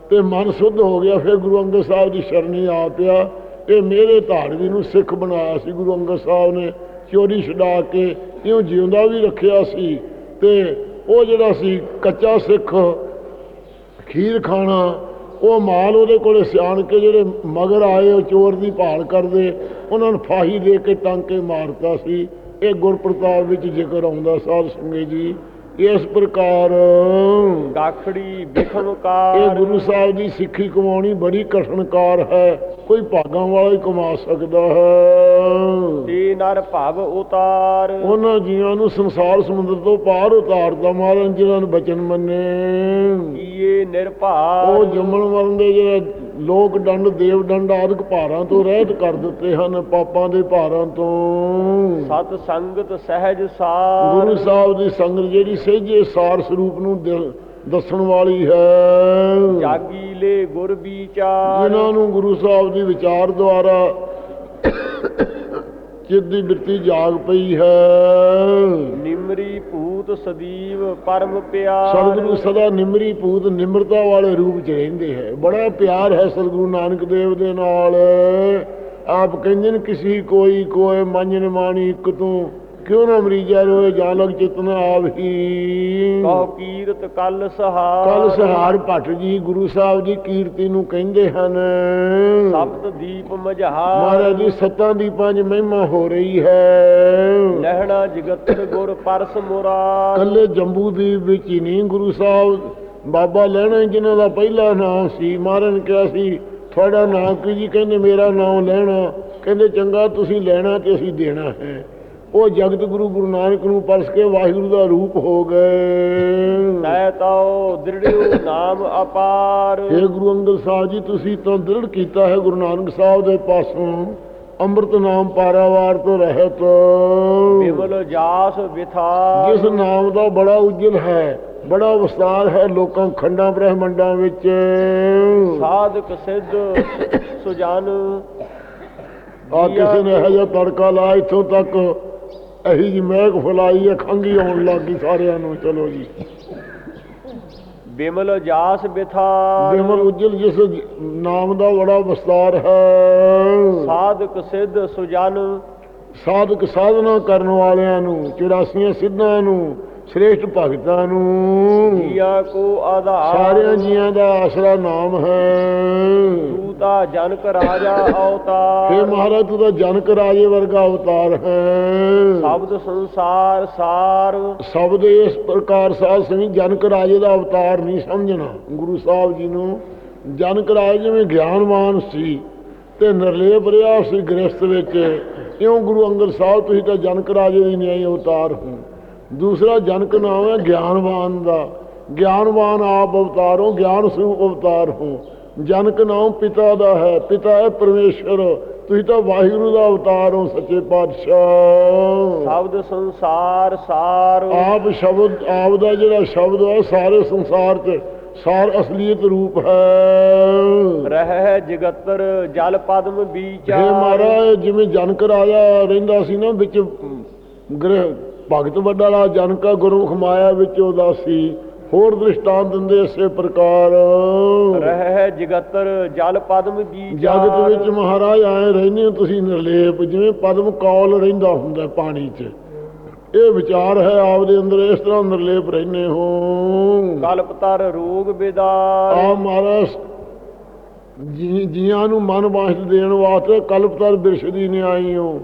ਤੇ ਮਨ ਸੁੱਧ ਹੋ ਗਿਆ, ਫਿਰ ਗੁਰੂ ਅੰਗਦ ਸਾਹਿਬ ਦੀ ਸ਼ਰਣੀ ਆ ਪਿਆ। ਇਹ ਮੇਰੇ ਧਾੜਵੀ ਨੂੰ ਸਿੱਖ ਬਣਾਇਆ ਸੀ ਗੁਰੂ ਅੰਗਦ ਸਾਹਿਬ ਨੇ, ਚੋਰੀ ਛਡਾ ਕੇ ਇਉਂ ਜਿਉਂਦਾ ਵੀ ਰੱਖਿਆ ਸੀ। ਤੇ ਉਹ ਜਿਹੜਾ ਸੀ ਕੱਚਾ ਸਿੱਖ, ਖੀਰ ਖਾਣਾ, ਉਹ ਮਾਲ ਉਹਦੇ ਕੋਲੇ ਸਿਆਣ ਕੇ ਜਿਹੜੇ ਮਗਰ ਆਏ, ਉਹ ਚੋਰ ਦੀ ਭਾਲ ਕਰਦੇ, ਉਹਨਾਂ ਨੂੰ ਫਾਹੀ ਦੇ ਕੇ ਟਾਂਕੇ ਮਾਰਤਾ ਸੀ। ਇਹ ਗੁਰਪ੍ਰਤਾਪ ਵਿੱਚ ਜ਼ਿਕਰ ਆਉਂਦਾ ਸਾਧ ਸੰਗੇ ਜੀ ਇਸ ਪ੍ਰਕਾਰ ਗਾਖੜੀ ਬਿਖਮ ਇਹ ਗੁਰੂ ਸਾਹਿਬ ਦੀ ਸਿੱਖੀ ਕਮਾਉਣੀ ਬੜੀ ਕਠਿਨ ਕਾਰ ਹੈ ਕੋਈ ਭਾਗਾਂ ਵਾਲਾ ਹੀ ਕਮਾ ਸਕਦਾ ਹੈ। ਤੇ ਨਰ ਭਵ ਉਤਾਰ? ਉਹਨਾਂ ਜੀਵਾਂ ਨੂੰ ਸੰਸਾਰ ਸਮੁੰਦਰ ਤੋਂ ਪਾਰ ਉਤਾਰਦਾ ਮਾਰਨ ਜਿਨ੍ਹਾਂ ਨੂੰ ਬਚਨ ਮੰਨੇ। ਕੀਏ ਨਿਰਭਾਰ? ਉਹ ਜੰਮਣ ਮਰਨ ਦੇ ਜਿਹੜੇ ਲੋਕ ਦੰਡ ਦੇਵ ਦੰਡ ਆਦਿਕ ਭਾਰਾਂ ਤੋਂ ਰਹਿਤ ਕਰ ਦਿੱਤੇ ਹਨ ਪਾਪਾਂ ਦੇ ਭਾਰਾਂ ਤੋਂ। ਸਤ ਸੰਗਤ ਸਹਿਜ ਸਾਰ। ਗੁਰੂ ਸਾਹਿਬ ਦੀ ਸੰਗਤ ਜਿਹੜੀ ਸਹਿਜੇ ਸਾਰ ਸਰੂਪ ਨੂੰ ਦੱਸਣ ਵਾਲੀ ਹੈ। ਜਾਗੀ ਲੈ ਗੁਰ ਵਿਚਾਰ। ਜਿਨ੍ਹਾਂ ਨੂੰ ਗੁਰੂ ਸਾਹਿਬ ਦੀ ਵਿਚਾਰ ਦੁਆਰਾ ਚਿੱਤ ਦੀ ਬਿਰਤੀ ਜਾਗ ਪਈ ਹੈ। ਨਿਮਰੀ ਭੂਤ ਸਦੀਵ ਪਰਮ ਪਿਆਰ। ਸਤਿਗੁਰੂ ਸਦਾ ਨਿਮਰੀ ਪੂਤ ਨਿਮਰਤਾ ਵਾਲੇ ਰੂਪ 'ਚ ਰਹਿੰਦੇ ਹੈ। ਬੜਾ ਪਿਆਰ ਹੈ ਸਤਿਗੁਰੂ ਨਾਨਕ ਦੇਵ ਦੇ ਨਾਲ। ਆਪ ਕਹਿੰਦੇ ਨੇ, ਕਿਸੇ ਕੋਈ ਕੋਏ ਮੰਨ ਮਾਣੀ ਇੱਕ ਤੂੰ। ਕਿਉਂ ਨਾ ਮਰੀਜਾ ਰੋਏ ਜਾਂ ਲਗ ਚਿਤਨ ਆਵਹੀ? ਕਹੋ ਕੀਰਤ ਕਲ ਸਹਾਰ। ਕੱਲ ਸਹਾਰ ਭੱਟ ਜੀ ਗੁਰੂ ਸਾਹਿਬ ਦੀ ਕੀਰਤੀ ਨੂੰ ਕਹਿੰਦੇ ਹਨ। ਸਬਦ ਦੀਪ ਮਝਾਰ। ਮਹਾਰਾਜ ਦੀ ਸੱਤਾਂ ਦੀਪਾਂ 'ਚ ਮਹਿਮਾ ਹੋ ਰਹੀ ਹੈ। ਲਹਿਣਾ ਜਗਤਰ ਗੁਰ ਪਰਸ ਮੁਰਾਰ। ਕੱਲੇ ਜੰਬੂ ਦੀਪ ਵਿੱਚ ਹੀ ਨਹੀਂ ਗੁਰੂ ਸਾਹਿਬ। ਬਾਬਾ ਲੈਣਾ ਜਿਨ੍ਹਾਂ ਦਾ ਪਹਿਲਾ ਨਾਮ ਸੀ। ਮਹਾਰਾਜ ਨੇ ਕਿਹਾ ਸੀ ਤੁਹਾਡਾ ਨਾਮ ਕੀ ਜੀ ਕਹਿੰਦੇ ਮੇਰਾ ਨਾਮ ਲੈਣਾ। ਕਹਿੰਦੇ ਚੰਗਾ ਤੁਸੀਂ ਲੈਣਾ ਤੇ ਅਸੀਂ ਦੇਣਾ ਹੈ। ਉਹ ਜਗਤ ਗੁਰੂ ਗੁਰੂ ਨਾਨਕ ਨੂੰ ਪਰਸ ਕੇ ਵਾਹਿਗੁਰੂ ਦਾ ਰੂਪ ਹੋ ਗਏ। ਤੈ ਤਉ ਦ੍ਰਿੜਿਉ ਨਾਮ ਅਪਾਰ। हे ਗੁਰੂ ਅੰਗਦ ਸਾਹਿਬ ਜੀ ਤੁਸੀਂ ਤਾਂ ਦ੍ਰਿੜ ਕੀਤਾ ਹੈ ਗੁਰੂ ਨਾਨਕ ਸਾਹਿਬ ਦੇ ਪਾਸੋਂ। ਅੰਮ੍ਰਿਤ ਨਾਮ ਪਾਰਾਵਾਰ ਤੋਂ ਰਹਿਤ। ਬਿਮਲ ਜਾਸ ਵਿਥਾਰ। ਜਿਸ ਨਾਮ ਦਾ ਬੜਾ ਉਜਲ ਹੈ ਬੜਾ ਵਿਸਤਾਰ ਹੈ ਲੋਕਾਂ ਖੰਡਾਂ ਬ੍ਰਹਮੰਡਾਂ ਵਿੱਚ। ਸਾਧਕ ਸਿੱਧ ਸੁਜਨ। ਆ ਕਿਸੇ ਨੇ ਇਹੋ ਜਿਹਾ ਤੜਕਾ ਲਾ ਇੱਥੋਂ ਤੱਕ। ਅਹੀ ਜੀ ਮਹਿਕ ਫਲਾਈ ਹੈ ਖੰਗੀ ਆਉਣ ਲੱਗੀ ਸਾਰਿਆਂ ਨੂੰ। ਚਲੋ ਜੀ। ਬਿਮਲ ਜਾਸ ਵਿਥਾਰ ਬਿਮਲ ਉਜਲ ਜਿਸ ਨਾਮ ਦਾ ਬੜਾ ਵਿਸਤਾਰ ਹੈ। ਸਾਧਕ ਸਿੱਧ ਸੁਜਨ। ਸਾਧਕ ਸਾਧਨਾ ਕਰਨ ਵਾਲਿਆਂ ਨੂੰ 84 ਸਿੱਧਾਂ ਨੂੰ ਸ੍ਰੇਸ਼ਟ ਭਗਤਾਂ ਨੂੰ। ਜੀਆ ਕੋ ਆਧਾਰ। ਸਾਰਿਆਂ ਜੀਆਂ ਦਾ ਆਸਰਾ ਨਾਮ ਹੈ। ਤੂਤਾ ਜਨਕ ਰਾਜਾ हे ਅਵਤਾਰ ਮਹਾਰਾਜ ਤੂੰ ਤਾਂ ਜਨਕ ਰਾਜੇ ਵਰਗਾ ਅਵਤਾਰ ਹੈ। ਸ਼ਬਦ ਸੰਸਾਰ ਸਾਰ। ਸ਼ਬਦ ਇਸ ਪ੍ਰਕਾਰ ਸਾਧ ਸੰਗੀ ਜਨਕ ਰਾਜੇ ਦਾ ਅਵਤਾਰ ਨਹੀਂ ਸਮਝਣਾ। ਗੁਰੂ ਸਾਹਿਬ ਜੀ ਨੂੰ ਜਨਕ ਰਾਜ ਜਿਵੇਂ ਗਿਆਨਵਾਨ ਸੀ ਤੇ ਨਿਰਲੇਪ ਰਿਹਾ ਸੀ ਗ੍ਰਸਥ ਵਿੱਚ ਇਉਂ ਗੁਰੂ ਅੰਗਦ ਸਾਹਿਬ ਤੁਸੀਂ ਤਾਂ ਜਨਕ ਰਾਜੇ ਦੀ ਨਿਆਈ ਅਵਤਾਰ ਹੋ। ਦੂਸਰਾ ਜਨਕ ਨਾਮ ਹੈ ਗਿਆਨਵਾਨ ਦਾ। ਗਿਆਨਵਾਨ ਆਪ ਅਵਤਾਰੋਂ ਗਿਆਨ ਸਰੂਪ ਅਵਤਾਰ ਹੋ। ਜਨਕ ਨਾਮ ਪਿਤਾ ਦਾ ਹੈ ਪਿਤਾ ਹੈ ਪਰਮੇਸ਼ਰ। ਤੁਸੀਂ ਤਾਂ ਵਾਹਿਗੁਰੂ ਦਾ ਅਵਤਾਰ ਹੋ ਸੱਚੇ ਪਾਤਸ਼ਾਹ। ਸ਼ਬਦ ਸੰਸਾਰ ਸਾਰ। ਆਪ ਸ਼ਬਦ ਆਪ ਦਾ ਜਿਹੜਾ ਸ਼ਬਦ ਹੈ ਸਾਰੇ ਸੰਸਾਰ 'ਚ ਸਾਰ ਅਸਲੀਅਤ ਰੂਪ ਹੈ। ਰਹਿ ਜਗਤਰ ਜਲ ਪਦਮ ਜੇ ਵਿਚਾਰ ਮਹਾਰਾਜ ਜਿਵੇਂ ਜਨਕ ਰਾਜਾ ਰਹਿੰਦਾ ਸੀ ਨਾ ਵਿੱਚ ਗ੍ਰਹਿ ਭਗਤ ਵੱਡਾ ਜਨਕਾ ਗੁਰਮੁਖ ਮਾਇਆ ਵਿੱਚ ਉਹਦਾ ਸੀ ਹੋਰ ਦ੍ਰਿਸ਼ਟਾਂਤ ਦਿੰਦੇ ਇਸੇ ਪ੍ਰਕਾਰ। ਰਹਿ ਜਗਤਰ ਜਲ ਪਦਮ ਵਿਚਾਰ ਜਗਤ ਵਿੱਚ ਮਹਾਰਾਜ ਆਏ ਰਹਿੰਦੇ ਹੋ ਤੁਸੀਂ ਨਿਰਲੇਪ ਜਿਵੇਂ ਪਦਮ ਕੌਲ ਰਹਿੰਦਾ ਹੁੰਦਾ ਪਾਣੀ 'ਚ। ਇਹ ਵਿਚਾਰ ਹੈ ਆਪਦੇ ਅੰਦਰ ਇਸ ਤਰ੍ਹਾਂ ਨਿਰਲੇਪ ਰਹਿੰਦੇ ਹੋ। ਕਲਪਤਰ ਰੋਗ ਬਿਦਾਰ। ਆ ਮਹਾਰਾਜ ਜੀ ਜੀਆਂ ਨੂੰ ਮਨ ਵਾਸਤ ਦੇਣ ਵਾਸਤੇ ਕਲਪਤਰ ਬਿਰਸ਼ਦੀ ਨੇ ਆਈ ਹੋ।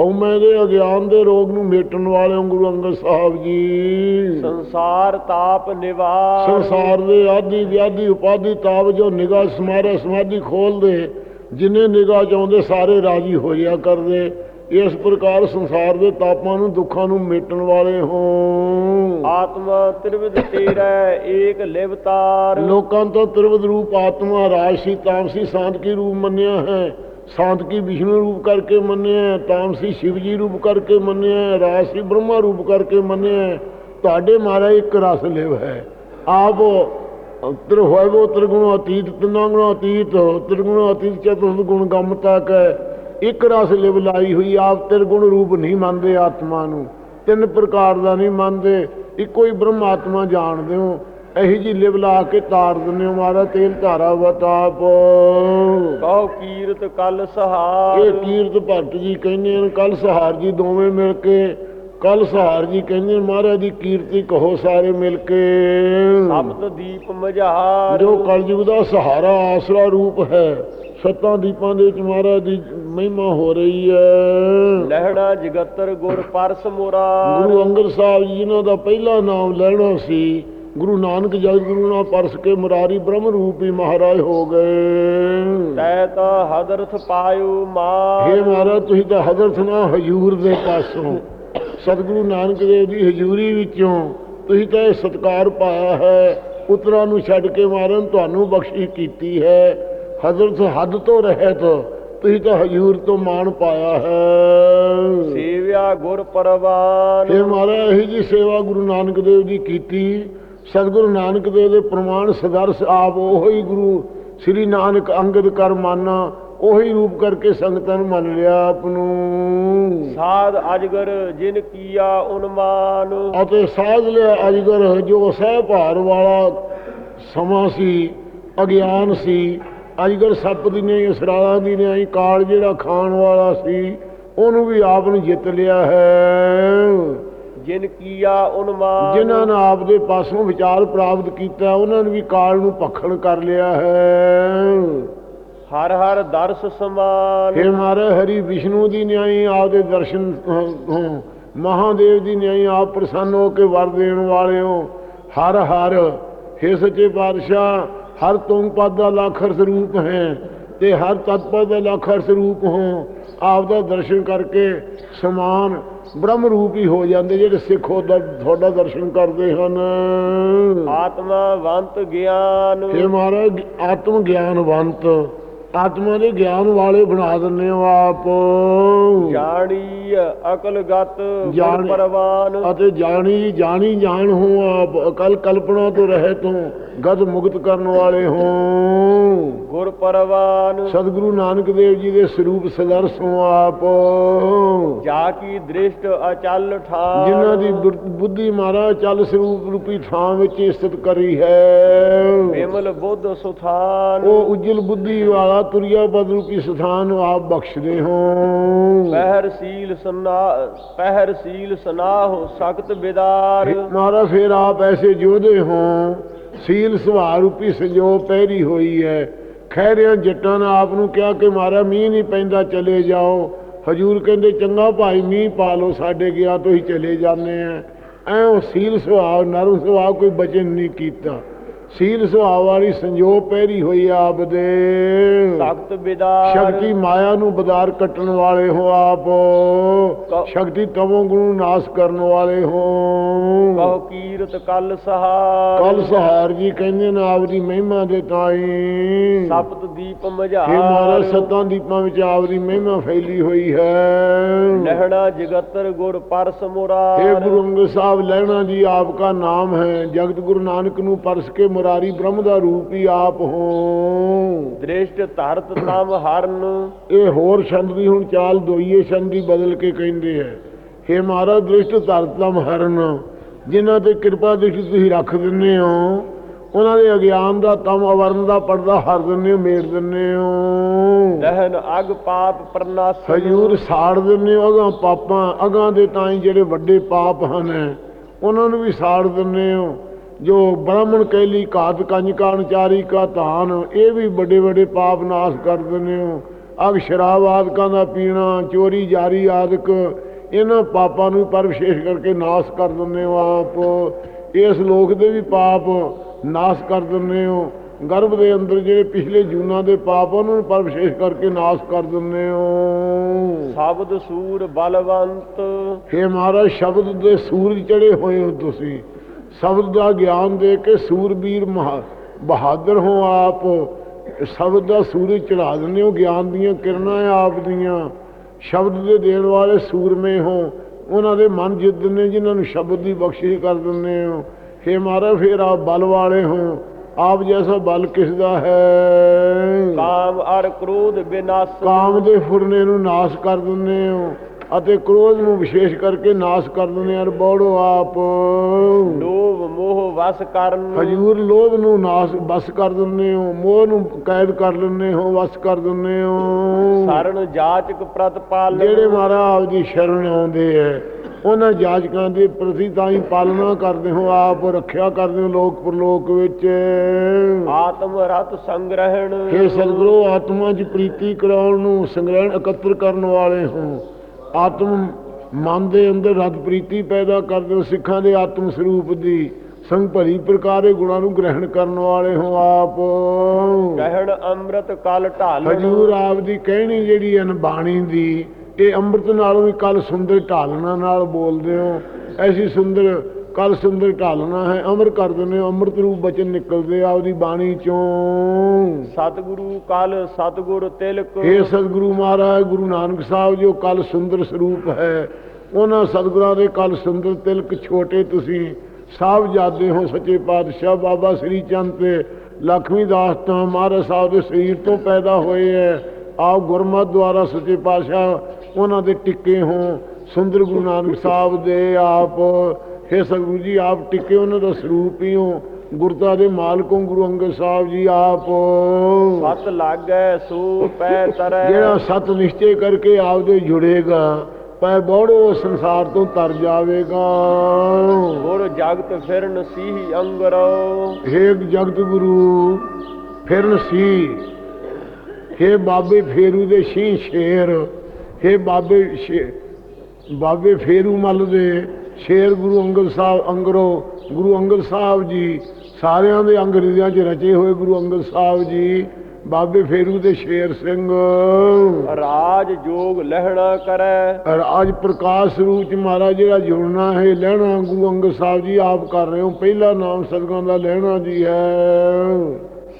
ਹਉਮੈ ਦੇ ਅਗਿਆਨ ਦੇ ਰੋਗ ਨੂੰ ਮੇਟਣ ਵਾਲੇ ਗੁਰੂ ਅੰਗਦ ਸਾਹਿਬ ਜੀ। ਸੰਸਾਰ ਤਾਪ ਨਿਵਾਰ। ਸੰਸਾਰ ਦੇ ਆਦੀ ਵਿਆਦੀ ਉਪਾਦੀ ਤਾਪ ਜੋ ਨਿਗਾਹ ਸਮਾਰੇ ਸਮਾਧੀ ਖੋਲਦੇ ਜਿਨੇ ਨਿਗਾਹ ਚਾਉਂਦੇ ਸਾਰੇ ਰਾਜੀ ਹੋ ਜਾ ਕਰਦੇ। ਇਸ ਪ੍ਰਕਾਰ ਸੰਸਾਰ ਦੇ ਤਾਪਾਂ ਨੂੰ ਦੁੱਖਾਂ ਨੂੰ ਮੇਟਣ ਵਾਲੇ ਹੋ। ਆਤਮਾ ਤ੍ਰਿਵਿਧ ਤੇਰਾ ਏਕ ਲਿਵਤਾਰ ਲੋਕਾਂ ਤੋਂ ਤ੍ਰਿਵਦ ਰੂਪ ਆਤਮਾ ਰਾਜਸੀ ਤਾਮਸੀ ਸਾਂਤਕੀ ਰੂਪ ਮੰਨਿਆ ਹੈ? ਸਾਂਤਕੀ ਵਿਸ਼ਨੂੰ ਰੂਪ ਕਰਕੇ ਮੰਨਿਆ, ਤਾਮਸੀ ਸ਼ਿਵ ਜੀ ਰੂਪ ਕਰਕੇ ਮੰਨਿਆ, ਰਾਸੀ ਬ੍ਰਹਮਾ ਰੂਪ ਕਰਕੇ ਮੰਨਿਆ, ਤੁਹਾਡੇ ਮਹਾਰਾਜ ਇੱਕ ਰਸ ਲਿਵ ਹੈ। ਆਪ ਤ੍ਰ ਹੋਇਵੋ ਤ੍ਰਿਗੁਣ ਅਤੀਤ ਤਿੰਨਾਂ ਗੁਣ ਅਤੀਤ, ਤ੍ਰਿਗੁਣ ਅਤੀਤ ਚਤੁਰਥ ਗੁਣ ਗਮ ਤੱਕ ਹੈ। ਇੱਕ ਰਸ ਲਿਵ ਲਾਈ ਹੋਈ, ਆਪ ਤ੍ਰਿਗੁਣ ਰੂਪ ਨਹੀਂ ਮੰਨਦੇ ਆਤਮਾ ਨੂੰ। ਤਿੰਨ ਪ੍ਰਕਾਰ ਦਾ ਨਹੀਂ ਮੰਨਦੇ, ਇੱਕੋ ਹੀ ਬ੍ਰਹਮ ਆਤਮਾ ਜਾਣਦੇ ਹੋ। ਇਹੀ ਜੀ ਲਿਵ ਲਾ ਕੇ ਤਾਰ ਦਿੰਦੇ ਹੋ ਮਾਰਾ ਤੇਲ ਧਾਰਾ ਵਤਾਪ ਕਹੋ ਕੀਰਤ ਕਲ ਸਹਾਰ। ਇਹ ਕੀਰਤ ਭੱਟ ਜੀ ਕਹਿੰਦੇ ਨੇ ਕੱਲ ਸਹਾਰ ਜੀ ਦੋਵੇਂ ਮਿਲ ਕੇ ਕੱਲ ਸਹਾਰ ਜੀ ਕਹਿੰਦੇ ਮਹਾਰਾਜ ਦੀ ਕੀਰਤੀ ਕਹੋ ਸਾਰੇ ਮਿਲ ਕੇ। ਸ਼ਬਦ ਦੀਪ ਮਝਾਰ। ਜੋ ਕਲਯੁਗ ਦਾ ਸਹਾਰਾ ਆਸਰਾ ਰੂਪ ਹੈ ਸੱਤਾਂ ਦੀਪਾਂ ਦੇ ਵਿੱਚ ਮਹਾਰਾਜ ਦੀ ਮਹਿਮਾ ਹੋ ਰਹੀ ਹੈ। ਲਹਿਣਾ ਜਗਤਰ ਗੁਰ ਪਰਸ ਮੁਰਾਰ। ਗੁਰੂ ਅੰਗਦ ਸਾਹਿਬ ਜੀ ਜਿਨ੍ਹਾਂ ਦਾ ਪਹਿਲਾ ਨਾਮ ਲੈਣਾ ਸੀ ਗੁਰੂ ਨਾਨਕ ਜਗਤ ਗੁਰੂ ਨਾਲ ਪਰਸ ਕੇ ਮੁਰਾਰੀ ਬ੍ਰਹਮ ਰੂਪ ਮਹਾਰਾਜ ਹੋ ਗਏ। ਤੈ ਤਾ ਹਦਰਥ ਪਾਇਓ ਮਾਰ। ਹੇ ਮਹਾਰਾਜ ਤੁਸੀਂ ਤਾਂ ਹਜ਼ਰਤ ਨਾ ਹਜੂਰ ਦੇ ਪਾਸੋਂ। ਸਤਿਗੁਰੂ ਨਾਨਕ ਦੇਵ ਦੀ ਹਜੂਰੀ ਵਿੱਚੋਂ ਤੁਸੀਂ ਤਾਂ ਇਹ ਸਤਕਾਰ ਪਾਇਆ ਹੈ। ਪੁੱਤਰਾਂ ਨੂੰ ਛੱਡ ਕੇ ਮਾਰਨ ਤੁਹਾਨੂੰ ਬਖਸ਼ਿਸ਼ ਕੀਤੀ ਹੈ। ਹਜ਼ਰਤ ਹੱਦ ਤੋਂ ਰਹਿਤ ਤੁਸੀਂ ਤਾਂ ਹਜੂਰ ਤੋਂ ਮਾਣ ਪਾਇਆ ਹੈ। ਸੇਵਿਆ ਗੁਰ ਪਰਵਾਨ। ਇਹ ਮਹਾਰਾਜ ਇਹੀ ਜੀ ਸੇਵਾ ਗੁਰੂ ਨਾਨਕ ਦੇਵ ਜੀ ਕੀਤੀ ਸਤਿਗੁਰੂ ਨਾਨਕ ਦੇਵ ਦੇ ਪ੍ਰਮਾਣ ਸਦਰਸ ਆਪ ਉਹੀ ਗੁਰੂ ਸ੍ਰੀ ਨਾਨਕ ਅੰਗਦ ਕਰ ਮਾਨਾ ਉਹੀ ਰੂਪ ਕਰਕੇ ਸੰਗਤਾਂ ਨੂੰ ਮੰਨ ਲਿਆ ਆਪ ਨੂੰ। ਸਾਧ ਅਜਗਰ ਜਿਨ ਕੀਆ ਉਨਮਾਨ। ਅਤੇ ਸਾਧ ਲਿਆ ਅਜਗਰ ਜੋ ਸਹਿ ਭਾਰ ਵਾਲਾ ਸਮਾਂ ਸੀ ਅਗਿਆਨ ਸੀ ਅਜਗਰ ਸੱਪ ਦੀ ਨਹੀਂ ਅਸਰਾਲਾਂ ਦੀ ਨਹੀਂ ਕਾਲ ਜਿਹੜਾ ਖਾਣ ਵਾਲਾ ਸੀ ਉਹਨੂੰ ਵੀ ਆਪ ਨੂੰ ਜਿੱਤ ਲਿਆ ਹੈ। ਜਿਨ ਕੀਆ ਉਨਮਾਨ। ਜਿਨ੍ਹਾਂ ਨੇ ਆਪ ਦੇ ਪਾਸੋਂ ਵਿਚਾਰ ਪ੍ਰਾਪਤ ਕੀਤਾ ਉਹਨਾਂ ਨੇ ਵੀ ਕਾਲ ਨੂੰ ਭਖਣ ਕਰ ਲਿਆ ਹੈ। ਹਰ ਹਰ ਦਰਸ ਸਮਾਨ। ਫਿਰ ਮਾਰੇ ਹਰੀ ਵਿਸ਼ਨੂੰ ਦੀ ਨਿਆਈ ਆਪ ਦੇ ਦਰਸ਼ਨ ਮਹਾਦੇਵ ਦੀ ਨਿਆਈ ਆਪ ਪ੍ਰਸੰਨ ਹੋ ਕੇ ਵਰ ਦੇਣ ਵਾਲਿਓ। ਹਰ ਹਰ ਹੇ ਸੱਚੇ ਪਾਤਸ਼ਾਹ ਹਰ ਤੁਮ ਪਦ ਦਾ ਲੱਖਰ ਸਰੂਪ ਹੈ ਤੇ ਹਰ ਤਤ ਪਦ ਦਾ ਲੱਖਰ ਸਰੂਪ ਹੋ। ਆਪ ਦਾ ਦਰਸ਼ਨ ਕਰਕੇ ਸਮਾਨ ਬ੍ਰਹਮ ਰੂਪ ਹੀ ਹੋ ਜਾਂਦੇ ਜਿਹੜੇ ਸਿੱਖ ਉਹਦਾ ਤੁਹਾਡਾ ਦਰਸ਼ਨ ਕਰਦੇ ਹਨ। ਆਤਮਾ ਵੰਤ ਗਿਆਨ। ਇਹ ਮਹਾਰਾਜ ਆਤਮ ਗਿਆਨਵੰਤ ਆਤਮਾ ਦੇ ਗਿਆਨ ਵਾਲੇ ਬਣਾ ਦਿੰਦੇ ਹੋ ਆਪ। ਜਾਣੀ ਅਕਲ ਗਤ ਪਰਵਾਨ। ਅਤੇ ਜਾਣੀ ਜਾਣੀ ਜਾਣ ਹੋ ਆਪ। ਅਕਲ ਕਲਪਨਾ ਤੋਂ ਰਹਿਤ ਹੋ ਗਦ ਮੁਕਤ ਕਰਨ ਵਾਲੇ ਹੋ। ਗੁਰ ਪਰਵਾਨ। ਸਤਿਗੁਰੂ ਨਾਨਕ ਦੇਵ ਜੀ ਦੇ ਸਰੂਪ ਸਦਰਸ ਹੋ ਆਪ। ਜਾ ਕੀ ਦ੍ਰਿਸ਼ਟ ਅਚਲ ਠਾਰ। ਜਿਨ੍ਹਾਂ ਦੀ ਬੁੱਧੀ ਮਾਰਾ ਚੱਲ ਸਰੂਪ ਰੂਪੀ ਥਾਂ ਵਿੱਚ ਸਥਿਤ ਕਰੀ ਹੈ। ਵਿਮਲ ਬੁੱਧ ਸੁਥਾਨ। ਉਹ ਉਜਲ ਬੁੱਧੀ ਵਾਲਾ ਤੁਰਿਆ ਪਦ ਰੂਪੀ ਸਥਾਨ ਆਪ ਬਖਸ਼ਦੇ ਹੋ। ਪਹਿਰ ਸੀਲ ਸਨਾ ਪਹਿਰ ਸੀਲ ਸਨਾਹ ਸਖਤ ਬਿਦਾਰ। ਮਾਰਾ ਫੇਰ ਆਪ ਐਸੇ ਜੋਧੇ ਹੋ। ਸੀਲ ਸੁਭਾਅ ਰੂਪੀ ਸੰਜੋਗ ਪਹਿਰੀ ਹੋਈ ਹੈ। ਖੈਰਿਆਂ ਜੱਟਾਂ ਨੇ ਆਪ ਨੂੰ ਕਿਹਾ ਕਿ ਮਾਰਾ ਮੀਂਹ ਨਹੀਂ ਪੈਂਦਾ ਚਲੇ ਜਾਓ। ਹਜੂਰ ਕਹਿੰਦੇ ਚੰਗਾ ਭਾਈ ਮੀਂਹ ਪਾ ਲਓ ਸਾਡੇ ਗਿਆ ਤੋਂ ਹੀ ਚਲੇ ਜਾਂਦੇ ਆ। ਐ ਉਹ ਸੀਲ ਸੁਭਾਅ ਨਰਮ ਸੁਭਾਅ ਕੋਈ ਬਚਨ ਨਹੀਂ ਕੀਤਾ। ਸੀਲ ਵਾਲੀ ਸੰਜੋਗ ਪਹਿਰੀ ਹੋਈ ਆਪ ਦੇ। ਸਖਤ ਬਿਦਾਰ। ਸ਼ਕਤੀ ਮਾਇਆ ਨੂੰ ਬਦਾਰ ਕੱਟਣ ਵਾਲੇ ਹੋ ਆਪ। ਸ਼ਕਤੀ ਤਮੋ ਗੁਣ ਨੂੰ ਨਾਸ਼ ਕਰਨ ਵਾਲੇ ਹੋ। ਕਹੋ ਕੀਰਤ ਕਲ ਸਹਾਰ। ਕਲ ਸਹਾਰ ਜੀ ਕਹਿੰਦੇ ਨੇ ਆਪ ਦੀ ਮਹਿਮਾ ਦੇ ਤਾਈ। ਸਪਤ ਦੀਪ ਇਹ ਮਝਾਰ ਮਹਾਰਾਜ ਸੱਤਾਂ ਦੀਪਾਂ ਵਿੱਚ ਆਪ ਦੀ ਮਹਿਮਾ ਫੈਲੀ ਹੋਈ ਹੈ। ਲਹਿਣਾ ਜਗਤਰ ਗੁਰ ਪਰਸ ਇਹ ਮੁਰਾਰ ਗੁਰੂ ਅੰਗਦ ਸਾਹਿਬ ਲੈਣਾ ਜੀ ਆਪ ਦਾ ਨਾਮ ਹੈ। ਜਗਤ ਗੁਰੂ ਨਾਨਕ ਨੂੰ ਪਰਸ ਕੇ ਮੁਰਾਰੀ ਬ੍ਰਹਮ ਦਾ ਰੂਪ ਹੀ ਆਪ ਹੋ। ਦ੍ਰਿਸ਼ਟ ਧਰਤ ਤਮ ਹਰਨ। ਇਹ ਹੋਰ ਛੰਦ ਵੀ ਹੁਣ ਚਾਲ ਦੋਈਏ ਛੰਦ ਦੀ ਬਦਲ ਕੇ ਕਹਿੰਦੇ ਹੈ। ਹੇ ਮਹਾਰਾਜ ਦ੍ਰਿਸ਼ਟ ਧਰਤਮ ਹਰਨ ਜਿਨ੍ਹਾਂ ਤੇ ਕਿਰਪਾ ਦ੍ਰਿਸ਼ਟੀ ਤੁਸੀਂ ਰੱਖ ਦਿੰਦੇ ਹੋ ਉਹਨਾਂ ਦੇ ਅਗਿਆਨ ਦਾ ਤਮ ਅਵਰਨ ਦਾ ਪਰਦਾ ਹਰ ਦਿੰਦੇ ਹੋ ਮੇੜ ਦਿੰਦੇ ਹੋ। ਦਹਨ ਅਗ ਪਾਪ ਪ੍ਰਨਾਸ ਹਜੂਰ ਸਾੜ ਦਿੰਦੇ ਹੋ ਅਗਾਂ ਪਾਪਾਂ ਅਗਾਂ ਦੇ ਤਾਂ ਹੀ ਜਿਹੜੇ ਵੱਡੇ ਪਾਪ ਹਨ ਉਹਨਾਂ ਨੂੰ ਵੀ ਸਾੜ ਦਿੰਦੇ ਹੋ। ਜੋ ਬ੍ਰਾਹਮਣ ਕੈਲੀ ਘਾਤ ਕੰਜ ਕਾਨਚਾਰੀ ਕਾ ਧਾਨ ਇਹ ਵੀ ਵੱਡੇ ਵੱਡੇ ਪਾਪ ਨਾਸ਼ ਕਰ ਦਿੰਦੇ ਹੋ। ਅਗ ਸ਼ਰਾਬ ਆਦਿਕਾਂ ਦਾ ਪੀਣਾ ਚੋਰੀ ਜਾਰੀ ਆਦਿਕ ਇਹਨਾਂ ਪਾਪਾਂ ਨੂੰ ਪਰ ਵਿਸ਼ੇਸ਼ ਕਰਕੇ ਨਾਸ਼ ਕਰ ਦਿੰਦੇ ਹੋ ਆਪ। ਇਸ ਲੋਕ ਦੇ ਵੀ ਪਾਪ ਨਾਸ਼ ਕਰ ਦਿੰਦੇ ਹੋ। ਗਰਭ ਦੇ ਅੰਦਰ ਜਿਹੜੇ ਪਿਛਲੇ ਜੂਨਾਂ ਦੇ ਪਾਪ ਉਹਨਾਂ ਨੂੰ ਪਰ ਵਿਸ਼ੇਸ਼ ਕਰਕੇ ਨਾਸ਼ ਕਰ ਦਿੰਦੇ ਹੋ। ਸ਼ਬਦ ਸੂਰ ਬਲਵੰਤ। ਹੇ ਮਹਾਰਾਜ ਸ਼ਬਦ ਦੇ ਸੂਰਜ ਚੜੇ ਹੋਏ ਹੋ ਤੁਸੀਂ। ਸ਼ਬਦ ਦਾ ਗਿਆਨ ਦੇ ਕੇ ਸੂਰਬੀਰ ਬਹਾਦਰ ਹੋ ਆਪ। ਸ਼ਬਦ ਦਾ ਸੂਰਜ ਚੜਾ ਦਿੰਦੇ ਹੋ ਗਿਆਨ ਦੀਆਂ ਕਿਰਨਾਂ ਆਪ ਦੀਆਂ। ਸ਼ਬਦ ਦੇ ਦੇਣ ਵਾਲੇ ਸੂਰਮੇ ਹੋ। ਉਹਨਾਂ ਦੇ ਮਨ ਜਿੱਤ ਦਿੰਦੇ ਜਿਨ੍ਹਾਂ ਨੂੰ ਸ਼ਬਦ ਦੀ ਬਖਸ਼ਿਸ਼ ਕਰ ਦਿੰਦੇ ਹੋ। ਹੇ ਮਹਾਰਾਜ ਫਿਰ ਆਪ ਬਲ ਵਾਲੇ ਹੋ। ਆਪ ਜੈਸਾ ਬਲ ਕਿਸ ਦਾ ਹੈ? ਕਾਮ ਅਰ ਕ੍ਰੋਧ ਬਿਨਾਸ਼ ਕਾਮ ਦੇ ਫੁਰਨੇ ਨੂੰ ਨਾਸ਼ ਕਰ ਦਿੰਦੇ ਹੋ ਅਤੇ ਕ੍ਰੋਧ ਨੂੰ ਵਿਸ਼ੇਸ਼ ਕਰਕੇ ਨਾਸ਼ ਕਰ ਦਿੰਦੇ ਹਨ ਬੋੜੋ ਆਪ। ਮੋਹ ਵਸ ਕਰਨ ਹਜੂਰ ਲੋਭ ਨੂੰ ਨਾਸ਼ ਬਸ ਕਰ ਦਿੰਦੇ ਹੋ ਮੋਹ ਨੂੰ ਕੈਦ ਕਰ ਲੈਂਦੇ ਹੋ ਵਸ ਕਰ ਦਿੰਦੇ ਹੋ। ਸਰਨ ਜਾਚਕ ਪ੍ਰਤਪਾਲ ਜਿਹੜੇ ਮਹਾਰਾਜ ਆਪ ਦੀ ਸ਼ਰਨ ਆਉਂਦੇ ਐ ਉਹਨਾਂ ਜਾਜਕਾਂ ਦੇ ਪ੍ਰਤੀ ਤਾਂ ਹੀ ਪਾਲਣਾ ਕਰਦੇ ਹੋ ਆਪ ਰੱਖਿਆ ਕਰਦੇ ਹੋ ਲੋਕ ਪਰਲੋਕ ਵਿੱਚ। ਆਤਮ ਰਤ ਸੰਗ੍ਰਹਿਣ। हे ਸਤਿਗੁਰੂ ਆਤਮਾ 'ਚ ਪ੍ਰੀਤੀ ਕਰਾਉਣ ਨੂੰ ਸੰਗ੍ਰਹਿਣ ਇਕੱਤਰ ਕਰਨ ਵਾਲੇ ਹੋ। ਆਤਮ ਮਨ ਦੇ ਅੰਦਰ ਰਤ ਪ੍ਰੀਤੀ ਪੈਦਾ ਕਰਦੇ ਹੋ ਸਿੱਖਾਂ ਦੇ ਆਤਮ ਸਰੂਪ ਦੀ। ਸੰਗ ਭਰੀ ਪ੍ਰਕਾਰੇ ਗੁਣਾਂ ਨੂੰ ਗ੍ਰਹਿਣ ਕਰਨ ਵਾਲੇ ਹੋ ਆਪ। ਕਹਿਣ ਅੰਮ੍ਰਿਤ ਕਲ ਢਾਲ ਹਜੂਰ ਆਪ ਦੀ ਕਹਿਣੀ ਜਿਹੜੀ ਹੈ ਨਾ ਬਾਣੀ ਦੀ ਇਹ ਅੰਮ੍ਰਿਤ ਨਾਲੋਂ ਵੀ ਕੱਲ ਸੁੰਦਰ ਢਾਲਣਾ ਨਾਲ ਬੋਲਦੇ ਹੋ। ਐਸੀ ਸੁੰਦਰ ਕੱਲ ਸੁੰਦਰ ਢਾਲਣਾ ਹੈ ਅਮਰ ਕਰ ਦਿੰਦੇ ਹੋ ਅੰਮ੍ਰਿਤ ਰੂਪ ਬਚਨ ਨਿਕਲਦੇ ਆ ਉਹਦੀ ਬਾਣੀ ਚੋਂ। ਸਤਿਗੁਰੂ ਕਲ ਸਤਿਗੁਰ ਤਿਲਕ। ਇਹ ਸਤਿਗੁਰੂ ਮਹਾਰਾਜ ਗੁਰੂ ਨਾਨਕ ਸਾਹਿਬ ਜੋ ਕੱਲ ਸੁੰਦਰ ਸਰੂਪ ਹੈ। ਉਹਨਾਂ ਸਤਿਗੁਰਾਂ ਦੇ ਕੱਲ ਸੁੰਦਰ ਤਿਲਕ ਛੋਟੇ ਤੁਸੀਂ ਸਾਹਿਬ ਜਾਦੇ ਹੋ ਸੱਚੇ ਪਾਤਸ਼ਾਹ ਬਾਬਾ ਸ੍ਰੀ ਚੰਦ ਤੇ ਲਖਮੀ ਦਾਸ ਤਾਂ ਮਹਾਰਾਜ ਸਾਹਿਬ ਦੇ ਸਰੀਰ ਤੋਂ ਪੈਦਾ ਹੋਏ ਹੈ ਆਪ ਗੁਰਮਤਿ ਦੁਆਰਾ ਸੱਚੇ ਪਾਤਸ਼ਾਹ ਉਹਨਾਂ ਦੇ ਟਿੱਕੇ ਹੋ ਸੁੰਦਰ ਗੁਰੂ ਨਾਨਕ ਸਾਹਿਬ ਦੇ ਆਪ ਹੈ ਸਤਿਗੁਰੂ ਜੀ ਆਪ ਟਿੱਕੇ ਉਹਨਾਂ ਦਾ ਸਰੂਪ ਹੀ ਹੋ ਗੁਰਤਾ ਦੇ ਮਾਲਕੋਂ ਗੁਰੂ ਅੰਗਦ ਸਾਹਿਬ ਜੀ ਆਪ। ਸਤ ਲਾਗੈ ਸੋ ਪੈ ਤਰੈ। ਜਿਹੜਾ ਸਤ ਨਿਸ਼ਚੈ ਕਰਕੇ ਆਪਦੇ ਜੁੜੇਗਾ ਪੈ ਬੋੜੋ ਸੰਸਾਰ ਤੋਂ ਤਰ ਜਾਵੇਗਾ। ਗੁਰ ਜਗਤ ਫਿਰਨ ਸੀਹੀ ਅੰਗਰੋ। ਹੇ ਜਗਤ ਗੁਰੂ ਫਿਰਨ ਸੀ ਹੇ ਬਾਬੇ ਫੇਰੂ ਦੇ ਸ਼ੀ ਸ਼ੇਰ ਹੇ ਬਾਬੇ ਬਾਬੇ ਫੇਰੂ ਮੱਲ ਦੇ ਸ਼ੇਰ ਗੁਰੂ ਅੰਗਦ ਸਾਹਿਬ ਅੰਗਰੋ ਗੁਰੂ ਅੰਗਦ ਸਾਹਿਬ ਜੀ ਸਾਰਿਆਂ ਦੇ ਅੰਗਰੇਜ਼ਾਂ 'ਚ ਰਚੇ ਹੋਏ ਗੁਰੂ ਅੰਗਦ ਸਾਹਿਬ ਜੀ। ਬਾਬੇ ਫੇਰੂ ਦੇ ਸ਼ੇਰ ਸਿੰਘ। ਰਾਜ ਜੋਗ ਲਹਿਣਾ ਕਰੈ। ਔਰ ਅੱਜ ਪ੍ਰਕਾਸ਼ ਰੂਪ ਚ ਮਹਾਰਾਜ ਜਿਹੜਾ ਜੁੜਨਾ ਹੈ ਲੈਣਾ ਗੁਰੂ ਅੰਗਦ ਸਾਹਿਬ ਜੀ ਆਪ ਕਰ ਰਹੇ ਹੋ। ਪਹਿਲਾ ਨਾਮ ਸਤਿਗੁਰਾਂ ਦਾ ਲੈਣਾ ਜੀ ਹੈ।